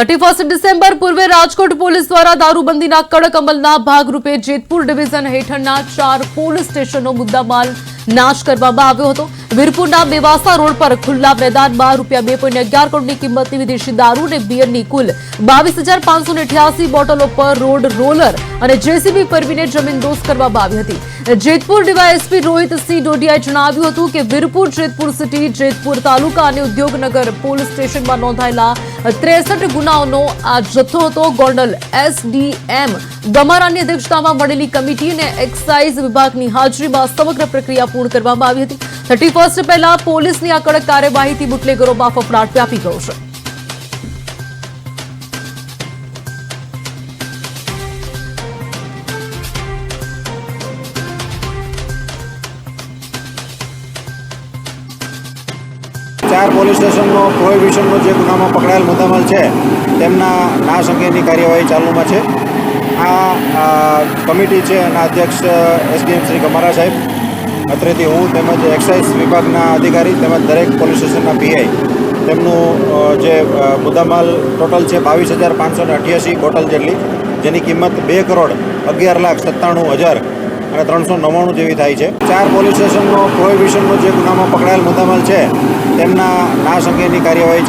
Thirty first December પૂર્વે Rajkot police દ્વારા દારૂબંધીના કડક અમલના ભાગરૂપે જેતપુર ડિવિઝન હેઠળના ચાર પોલીસ સ્ટેશનનો મુદ્દામાલ નાશ કરવામાં આવ્યો હતો. વીરપુરના બેવાસા રોડ પર ખુલ્લા મેદાનમાં રૂપિયા બે પોઈન્ટ અગિયાર કરોડની કિંમતની વિદેશી દારૂ અને બિયરની કુલ બાવીસ હજાર પાંચસો અઠ્યાસી બોટલો પર રોડ રોલર અને જેસીબી પરવીને જમીન દોસ્ત કરવામાં આવી હતી. જેતપુર ડીવાયએસપી રોહિત સિંહ ડોડિયાએ જણાવ્યું હતું કે વીરપુર, જેતપુર સિટી, જેતપુર તાલુકા અને ઉદ્યોગનગર પોલીસ સ્ટેશનમાં નોંધાયેલા ત્રેસઠ ગુનાઓનો આ જથ્થો હતો ગોંડલ એસડીએમ. દમરાની અધ્યક્ષતામાં મળેલી કમિટી અને એક્સાઇઝ વિભાગની હાજરીમાં સમગ્ર પ્રક્રિયા પૂર્ણ કરવામાં આવી હતી. થર્ટી ફર્સ્ટ પહેલા પોલીસની આ કડક કાર્યવાહીથી બુટલેગરોમાં ફફડાટ વ્યાપી ગયો છે. ચાર પોલીસ સ્ટેશનનો પ્રોહિબિશનનો જે ગુનામાં પકડાયેલ મુદ્દામાલ છે, તેમના નાશ અંગેની કાર્યવાહી ચાલુમાં છે. આ કમિટી છે એના અધ્યક્ષ એસડીએમ શ્રી કમારા સાહેબ અત્રેથી હું તેમજ એક્સાઇઝ વિભાગના અધિકારી તેમજ દરેક પોલીસ સ્ટેશનના પીઆઈ તેમનું જે મુદ્દામાલ ટોટલ છે બાવીસ હજાર પાંચસો ને અઠ્યાસી બોટલ જેટલી, જેની કિંમત બે કરોડ અગિયાર લાખ સત્તાણું હજાર અને ત્રણસો નવ્વાણું જેવી થાય છે. ચાર પોલીસ સ્ટેશનનો પ્રોહિબિશનનો જે ગુનામાં પકડાયેલ મુદ્દામાલ છે, તેમના નાશ અંગેની કાર્યવાહી